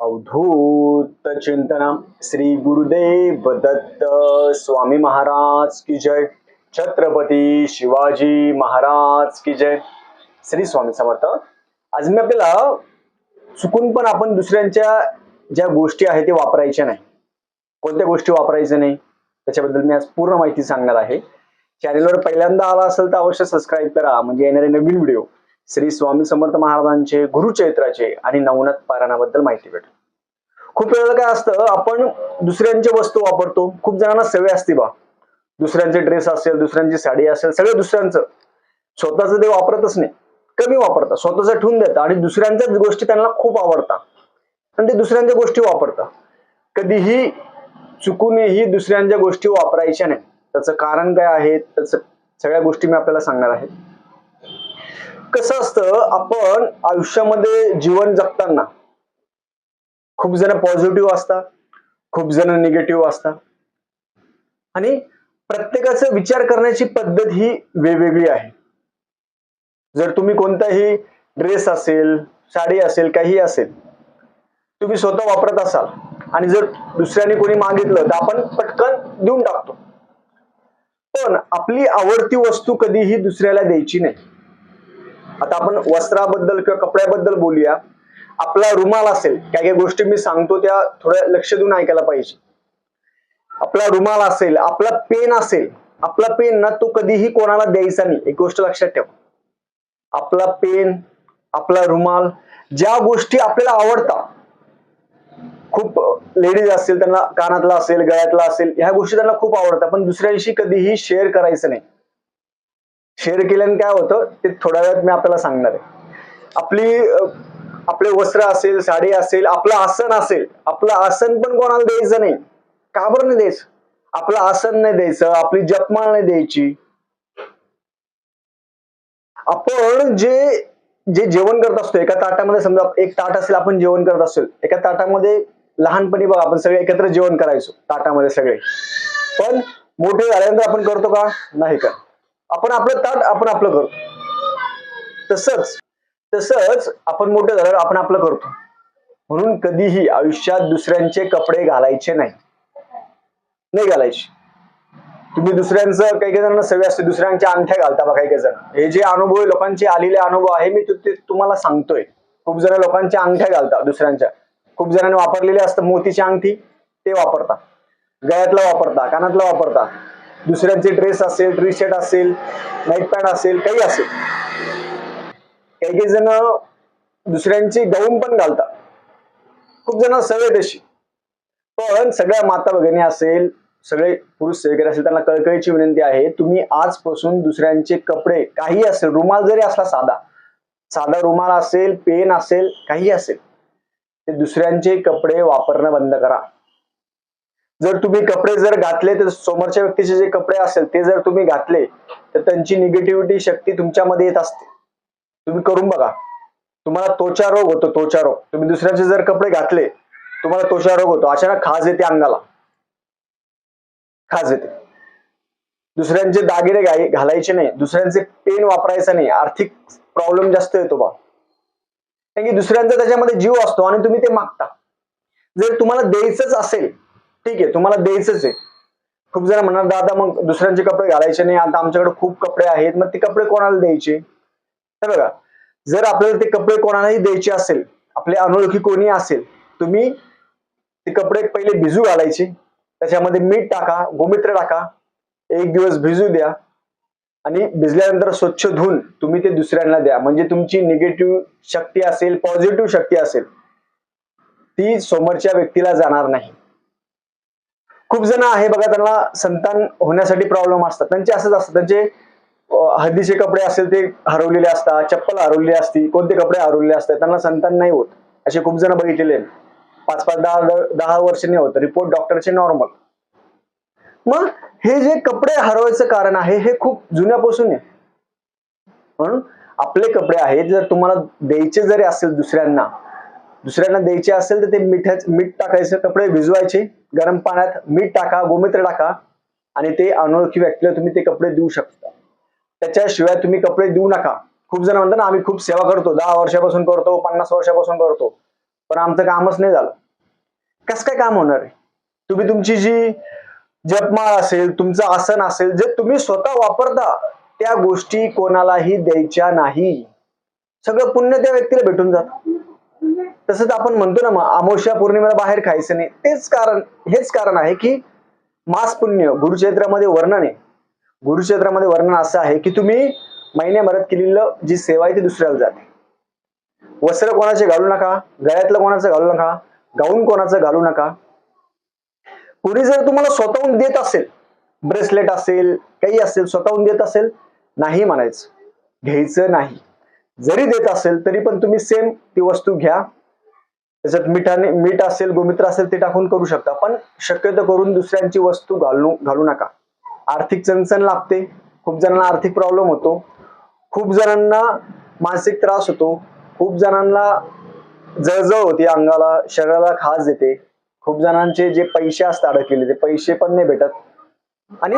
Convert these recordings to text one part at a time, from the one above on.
अवधूत चिंतनम श्री गुरुदेव दत्त स्वामी महाराज की जय. छत्रपती शिवाजी महाराज की जय. श्री स्वामी समर्थ. आज मी आपल्याला चुकून पण आपण दुसऱ्यांच्या ज्या गोष्टी आहेत ते वापरायच्या नाही. कोणत्या गोष्टी वापरायच्या नाही? त्याच्याबद्दल मी आज पूर्ण माहिती सांगणार आहे. चॅनेलवर पहिल्यांदा आला असेल तर अवश्य सबस्क्राईब करा. म्हणजे येणारे नवीन व्हिडिओ श्री स्वामी समर्थ महाराजांचे गुरुचैत्राचे आणि नवनाथ पारायणाबद्दल माहिती भेटेल. खूप वेळेला काय असतं आपण दुसऱ्यांच्या वस्तू वापरतो. खूप जणांना सवय असते बा. दुसऱ्यांचे ड्रेस असेल दुसऱ्यांची साडी असेल सगळं दुसऱ्यांचं. स्वतःचं ते वापरतच नाही. कमी वापरतात. स्वतःचं ठेवून देतात. आणि दुसऱ्यांच्याच गोष्टी त्यांना खूप आवडतात. आणि ते दुसऱ्यांच्या गोष्टी वापरतात. कधीही चुकूनही दुसऱ्यांच्या गोष्टी वापरायच्या नाही. त्याचं कारण काय आहे? त्याचं सगळ्या गोष्टी मी आपल्याला सांगणार आहे. कसं असतं आपण आयुष्यामध्ये जीवन जगताना खूप जण पॉझिटिव्ह असतात खूप जण निगेटिव्ह असतात. आणि प्रत्येकाचा विचार करण्याची पद्धत ही वेगवेगळी आहे. जर तुम्ही कोणताही ड्रेस असेल साडी असेल काही असेल तुम्ही स्वतः वापरत असाल आणि जर दुसऱ्याने कोणी मागितलं तर आपण पटकन देऊन टाकतो. पण आपली आवडती वस्तू कधीही दुसऱ्याला द्यायची नाही. आता आपण वस्त्राबद्दल किंवा कपड्याबद्दल बोलूया. आपला रुमाल असेल काय काही गोष्टी मी सांगतो त्या थोड्या लक्ष देऊन ऐकायला पाहिजे. आपला रुमाल असेल आपला पेन असेल आपला पेन ना तो कधीही कोणाला द्यायचा नाही. एक गोष्ट लक्षात ठेव. आपला पेन आपला रुमाल ज्या गोष्टी आपल्याला आवडतात खूप लेडीज असतील त्यांना कानातला असेल गळ्यातला असेल ह्या गोष्टी त्यांना खूप आवडतात पण दुसऱ्यांशी कधीही शेअर करायचं नाही. शेअर केल्याने काय होतं ते थोड्या वेळात मी आपल्याला सांगणार आहे. आपली आपले वस्त्र असेल साडी असेल आपलं आसन असेल आपलं आसन पण कोणाला द्यायचं नाही. का बरं नाही द्यायचं? आपलं आसन नाही द्यायचं आपली जपमाळ नाही द्यायची. आपण जे जे जेवण करत असतो एका ताटामध्ये समजा एक ताट असेल आपण जेवण करत असेल एका ताटामध्ये लहानपणी बघा आपण सगळे एकत्र जेवण करायचो ताटामध्ये सगळे. पण मोठे झाल्यानंतर आपण करतो का? नाही का आपण आपलं ताट आपण आपलं करतो तसंच तसंच आपण मोठं झाल्यावर आपण आपलं करतो. म्हणून कधीही आयुष्यात दुसऱ्यांचे कपडे घालायचे नाही. नाही घालायचे. तुम्ही दुसऱ्यांचं काही काही जणांना सवय असते दुसऱ्यांच्या अंगठ्या घालता बा काही काही जण. हे जे अनुभव लोकांचे आलेले अनुभव आहे मी ते तुम्हाला सांगतोय. खूप जण लोकांच्या अंगठ्या घालतात दुसऱ्यांच्या. खूप जणांनी वापरलेले असतं मोतीची अंगठी ते वापरता गळ्यातला वापरता कानातला वापरता दुसऱ्यांचे ड्रेस असेल टी शर्ट असेल नाईट पॅन्ट असेल काही असेल. काही काही जण दुसऱ्यांची गाऊन पण घालतात. खूप जण सवय तशी. पण सगळ्या माता भगिनी असेल सगळे पुरुष वगैरे असेल त्यांना कळकळीची विनंती आहे तुम्ही आजपासून दुसऱ्यांचे कपडे काही असेल रुमाल जरी असला साधा साधा रुमाल असेल पेन असेल काही असेल ते दुसऱ्यांचे कपडे वापरणं बंद करा. जर तुम्ही कपडे जर घातले तर समोरच्या व्यक्तीचे जे कपडे असेल ते जर तुम्ही घातले तर त्यांची निगेटिव्हिटी शक्ती तुमच्यामध्ये येत असते. तुम्ही करून बघा. तुम्हाला त्वचा रोग होतो त्वचा रोग तुम्ही दुसऱ्याचे जर कपडे घातले तुम्हाला त्वचा रोग होतो. अचानक खाज येते अंगाला. खाज येते. दुसऱ्यांचे दागिने घालायचे नाही. दुसऱ्यांचे पेन वापरायचं नाही. आर्थिक प्रॉब्लेम जास्त येतो बा. कारण की दुसऱ्यांचा त्याच्यामध्ये जीव असतो आणि तुम्ही ते मागता. जर तुम्हाला द्यायचंच असेल ठीक आहे तुम्हाला द्यायचंच आहे. खूप जण म्हणणार दादा मग दुसऱ्यांचे कपडे घालायचे नाही आता आमच्याकडे खूप कपडे आहेत मग ते कपडे कोणाला द्यायचे? तर बघा जर आपल्याला ते कपडे कोणालाही द्यायचे असेल आपले अनोळखी कोणी असेल तुम्ही ते कपडे पहिले भिजू घालायचे त्याच्यामध्ये मीठ टाका गोमित्र टाका एक दिवस भिजू द्या आणि भिजल्यानंतर स्वच्छ धुवून तुम्ही ते दुसऱ्यांना द्या. म्हणजे तुमची निगेटिव्ह शक्ती असेल पॉझिटिव्ह शक्ती असेल ती समोरच्या व्यक्तीला जाणार नाही. खूप जण आहे बघा त्यांना संतान होण्यासाठी प्रॉब्लेम असतात. त्यांचे असंच असतात त्यांचे हद्दीचे हळदीचे कपडे असेल ते हरवलेले असतात चप्पल हरवलेली असती कोणते कपडे हरवलेले असतात त्यांना संतान नाही होत. असे खूप जण बघितलेले पाच पाच दहा दहा वर्ष नाही होत. रिपोर्ट डॉक्टरचे नॉर्मल मग हे जे कपडे हरवायचं कारण आहे हे खूप जुन्यापासून आहे. म्हणून आपले कपडे आहेत जर तुम्हाला द्यायचे जरी असेल दुसऱ्यांना दुसऱ्यांना द्यायचे असेल तर ते मिठाच मीठ टाकायचं कपडे भिजवायचे गरम पाण्यात मीठ टाका गोमित्र टाका आणि ते अनोळखी व्यक्तीला तुम्ही ते कपडे देऊ शकता. त्याच्याशिवाय तुम्ही कपडे देऊ नका. खूप जण म्हणतात ना आम्ही खूप सेवा करतो दहा वर्षापासून करतो पन्नास वर्षापासून करतो पण आमचं कामच नाही झालं. कसं काय काम होणार आहे? तुम्ही तुमची जी जपमाळ असेल तुमचं आसन असेल जे तुम्ही स्वतः वापरता त्या गोष्टी कोणालाही द्यायच्या नाही. सगळं पुण्य त्या व्यक्तीला भेटून जातं. तसंच आपण म्हणतो ना मग अमावस्या पौर्णिमेला बाहेर खायचं नाही. तेच कारण हेच कारण आहे की मास पुण्य गुरुक्षेत्रामध्ये वर्णन आहे. गुरुक्षेत्रामध्ये वर्णन असं आहे की तुम्ही महिन्याभरात केलेलं जी सेवा आहे ती दुसऱ्याला जाते. वस्त्र कोणाचे घालू नका गळ्यातलं कोणाचं घालू नका गाऊन कोणाचं घालू नका. कुणी जर तुम्हाला स्वतःहून देत असेल ब्रेसलेट असेल काही असेल स्वतःहून देत असेल नाही म्हणायचं. घ्यायचं नाही. जरी देत असेल तरी पण तुम्ही सेम ती वस्तू घ्या. त्याच्यात मिठाने मीठ असेल गोमित्र असेल ते टाकून करू शकता. पण शक्यतो करून दुसऱ्यांची वस्तू घालू घालू नका. आर्थिक चणचण लागते. खूप जणांना आर्थिक प्रॉब्लेम होतो. खूप जणांना मानसिक त्रास होतो. खूप जणांना जळजळ होती अंगाला शरीराला खाज येते. खूप जणांचे जे पैसे असतात अडकलेले ते पैसे पण नाही भेटत. आणि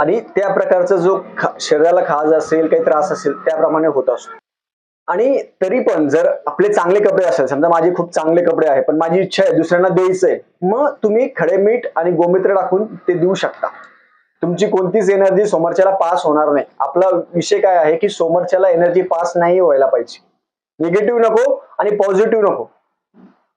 आणि त्या प्रकारचा जो खा- शरीराला खाज असेल काही त्रास असेल त्याप्रमाणे होत असतो. आणि तरी पण जर आपले चांगले कपडे असेल समजा माझे खूप चांगले कपडे आहे पण माझी इच्छा आहे दुसऱ्यांना द्यायचंय मग तुम्ही खडे मीठ आणि गोमित्र टाकून ते देऊ शकता. तुमची कोणतीच एनर्जी समोरच्याला पास होणार नाही. आपला विषय काय आहे की समोरच्याला एनर्जी पास नाही व्हायला पाहिजे. निगेटिव्ह नको आणि पॉझिटिव्ह नको.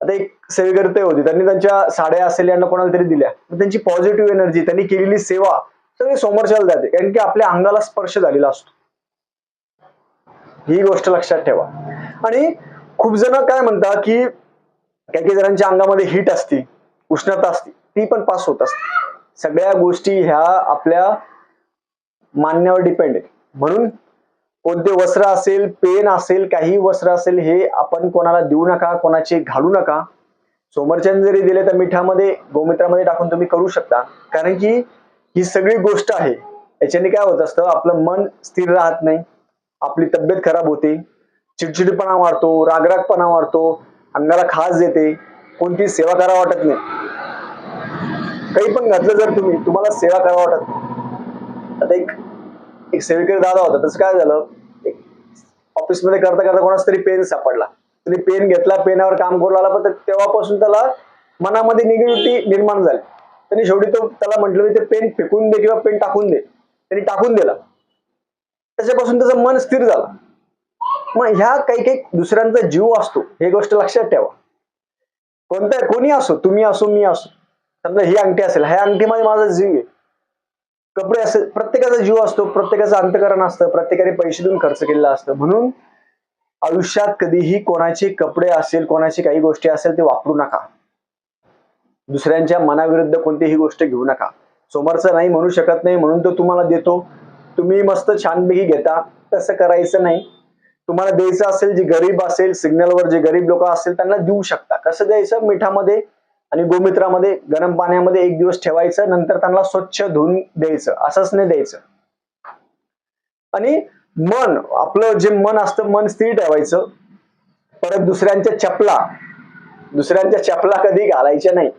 आता एक सेवेकर्ते होते त्यांनी त्यांच्या साड्या असेल यांना कोणाला तरी दिल्या. मग त्यांची पॉझिटिव्ह एनर्जी त्यांनी केलेली सेवा सगळी समोरच्याला जाते कारण की आपल्या अंगाला स्पर्श झालेला असतो. ही गोष्ट लक्षात ठेवा. आणि खूप जण काय म्हणतात की काही काही जणांच्या अंगामध्ये हीट असती उष्णता असती ती पण पास होत असते. सगळ्या गोष्टी ह्या आपल्या मानण्यावर डिपेंड आहे म्हणून कोणते वस्त्र असेल पेन असेल काही वस्त्र असेल हे आपण कोणाला देऊ नका कोणाचे घालू नका. सोमरचंद जरी दिले तर मिठामध्ये गोमित्रामध्ये टाकून तुम्ही करू शकता. कारण की ही सगळी गोष्ट आहे. याच्याने काय होत असतं आपलं मन स्थिर राहत नाही. आपली तब्येत खराब होते चिडचिडपणा वाढतो रागरागपणा वाढतो अंगाला खास येते कोणती सेवा करा वाटत नाही. काही पण घातलं जर तुम्ही तुम्हाला सेवा करा वाटत नाही. आता एक एक सेवेकरी दादा होता तसं काय झालं? एक ऑफिसमध्ये करता करता कोणाच तरी पेन सापडला. तरी पेन घेतला पेनावर काम करू लागला पण तेव्हापासून त्याला मनामध्ये निगेटिव्हिटी निर्माण झाली. त्यांनी शेवटी तो त्याला म्हटलं ते पेन फेकून दे किंवा पेन टाकून दे. त्यांनी टाकून दिला. त्याच्यापासून त्याचं मन स्थिर झालं. मग ह्या काही काही दुसऱ्यांचा जीव असतो हे गोष्ट लक्षात ठेवा. कोणत्या कोणी असो तुम्ही असो मी असो. समजा ही अंगठी असेल ह्या अंगठीमध्ये माझा जीव आहे. कपडे असेल प्रत्येकाचा जीव असतो प्रत्येकाचं अंतकरण असतं प्रत्येकाने पैसे देऊन खर्च केलेला असतं. म्हणून आयुष्यात कधीही कोणाचे कपडे असेल कोणाची काही गोष्टी असेल ते वापरू नका. दुसऱ्यांच्या मनाविरुद्ध कोणतीही गोष्ट घेऊ नका. समोरचं नाही म्हणू शकत नाही म्हणून तो तुम्हाला देतो. तुम्ही मस्त छानपैकी घेता. तसं करायचं नाही. तुम्हाला द्यायचं असेल जे गरीब असेल सिग्नलवर जे गरीब लोक असेल त्यांना देऊ शकता. कसं द्यायचं? मिठामध्ये आणि गोमित्रामध्ये गरम पाण्यामध्ये एक दिवस ठेवायचं नंतर त्यांना स्वच्छ धुवून द्यायचं. असंच नाही द्यायचं. आणि मन आपलं जे मन असतं मन स्थिर ठेवायचं. परत दुसऱ्यांच्या चपला. दुसऱ्यांच्या चपला कधी घालायच्या नाही.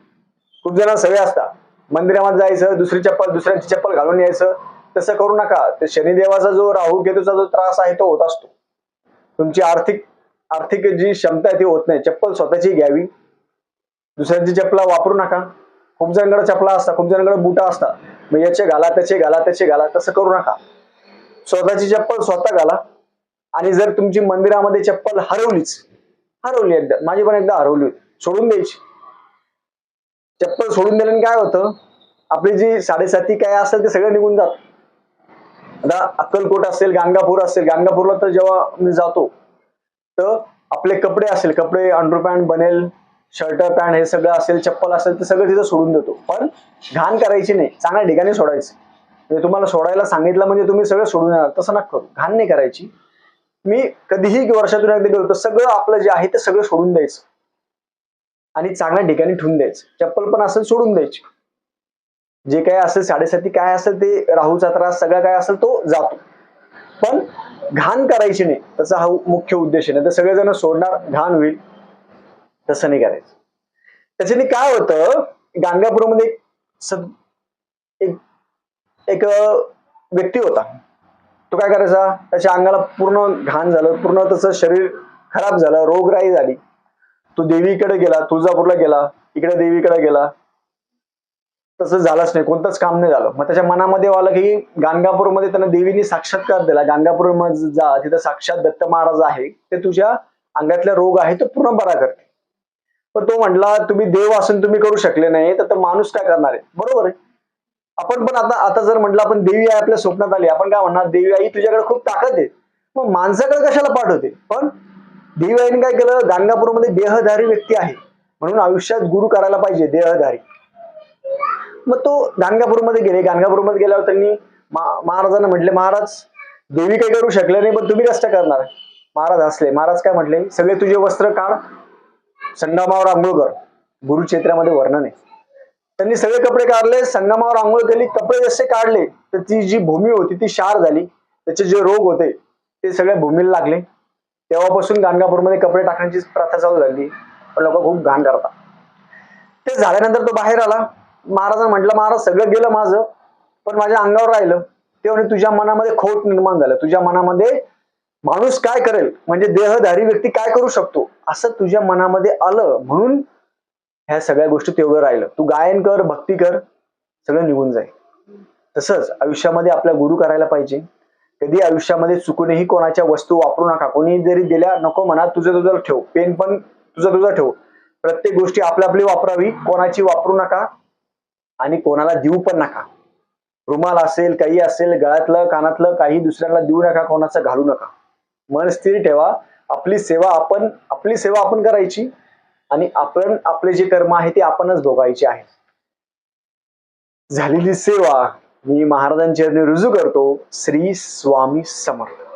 खूप जण सवय असतात. मंदिरामध्ये जायचं दुसरी चप्पल दुसऱ्यांची चप्पल घालून यायचं. तसं करू नका. ते शनिदेवाचा जो राहू केतूचा जो त्रास आहे तो होत असतो. तुमची आर्थिक आर्थिक जी क्षमता आहे ती होत नाही. चप्पल स्वतःची घ्यावी. दुसऱ्यांची चपला वापरू नका. खूप जणांकडे चपला असता खूप जणांकडे बुटा असतात. मग याचे घाला त्याचे घाला त्याचे घाला तसं करू नका. स्वतःची चप्पल स्वतः घाला. आणि जर तुमची मंदिरामध्ये चप्पल हरवलीच हरवली एकदा माझी पण एकदा हरवली. होती सोडून द्यायची. चप्पल सोडून दिल्याने काय होतं? आपली जी साडेसाती काय असेल ते सगळं निघून जात. आता अक्कलकोट असेल गाणगापूर असेल गाणगापूरला तर जेव्हा मी जातो तर आपले कपडे असेल कपडे अंडरपॅन्ट बनेल शर्ट पॅन्ट हे सगळं असेल चप्पल असेल ते सगळं तिथं सोडून देतो. पण घाण करायची नाही चांगल्या ठिकाणी सोडायचं. म्हणजे तुम्हाला सोडायला सांगितलं म्हणजे तुम्ही सगळं सोडून येणार तसं नका करू. घाण नाही करायची. मी कधीही वर्षातून एकदा गेलो तर सगळं आपलं जे आहे ते सगळं सोडून द्यायचं. आणि चांगल्या ठिकाणी ठेवून द्यायचं. चप्पल पण असेल सोडून द्यायची. जे काय असेल साडेसाती काय असेल ते राहूचा त्रास सगळा काय असेल तो जातो. पण घाण करायची नाही त्याचा हा मुख्य उद्देश आहे. नाही तर सगळेजण सोडणार घाण होईल तसं नाही करायचं. त्याच्याने काय होतं गाणगापूरमध्ये एक सद- एक एक व्यक्ती होता. तो काय करायचा त्याच्या अंगाला पूर्ण घाण झालं पूर्ण त्याचं शरीर खराब झालं रोगराई झाली. तो देवीकडे गेला तुळजापूरला गेला इकडे देवीकडे गेला. तसं झालंच नाही कोणतंच काम नाही झालं. मग त्याच्या मनामध्ये आलं की गाणगापूरमध्ये त्यांना देवीने साक्षात्कार दिला. गाणगापूरमध्ये जा तिथं साक्षात दत्त महाराज आहे. ते तुझ्या अंगातला रोग आहे तो पूर्ण बरा करते पण तो म्हटला तुम्ही देव असून तुम्ही करू शकले नाही तर माणूस काय करणार आहे? बरोबर आहे. आपण पण आता आता जर म्हटलं आपण देवी आई आपल्या स्वप्नात आली आपण काय म्हणणार देवी आई तुझ्याकडे खूप ताकद आहे. मग माणसाकडे कशाला पाठवते पण देवी आईने काय केलं? गाणगापूरमध्ये देहधारी व्यक्ती आहे. म्हणून आयुष्यात गुरु करायला पाहिजे देहधारी. मग तो गाणगापूरमध्ये गेले. गाणगापूरमध्ये गेल्यावर त्यांनी महाराजांना म्हटले महाराज देवी काही करू शकले नाही पण तुम्ही कष्ट करणार. महाराज हसले महाराज काय म्हटले? सगळे तुझे वस्त्र काढ. संगमावर आंघोळ कर. गुरुक्षेत्रामध्ये वर्णन आहे. त्यांनी सगळे कपडे काढले संगमावर आंघोळ केली कपडे जसे काढले तर ती जी भूमी होती ती शार झाली. त्याचे जे रोग होते ते सगळ्या भूमीला लागले. तेव्हापासून गाणगापूरमध्ये कपडे टाकण्याची प्रथा चालू झाली. पण लोक खूप घाण करतात. ते झाल्यानंतर तो बाहेर आला. महाराजांना म्हटलं महाराज सगळं गेलं माझं पण माझ्या अंगावर राहिलं. तेव्हा तुझ्या मनामध्ये खोट निर्माण झालं. तुझ्या मनामध्ये माणूस काय करेल? म्हणजे देहधारी व्यक्ती काय करू शकतो? असं तुझ्या मनामध्ये आलं म्हणून ह्या सगळ्या गोष्टी तेवढं राहिलं. तू गायन कर भक्ती कर सगळं निघून जाईल. तसंच आयुष्यामध्ये आपल्या गुरु करायला पाहिजे. कधी आयुष्यामध्ये चुकूनही कोणाच्या वस्तू वापरू नका. कोणी जरी दिल्या नको म्हणा तुझं तुझं ठेव. पेन पण तुझं तुझं ठेव. प्रत्येक गोष्टी आपली आपली वापरावी. कोणाची वापरू नका. आणि कोणाला देऊ पण नका. रुमाल असेल काही असेल गळ्यातलं कानातलं काही दुसऱ्याला देऊ नका कोणाचं घालू नका. मन स्थिर ठेवा. आपली सेवा आपण आपली सेवा आपण करायची आणि आपण आपले जे कर्म आहे ते आपणच भोगायचे आहे. झालेली सेवा मी महाराजांच्या रुजू करतो. श्री स्वामी समर्थ.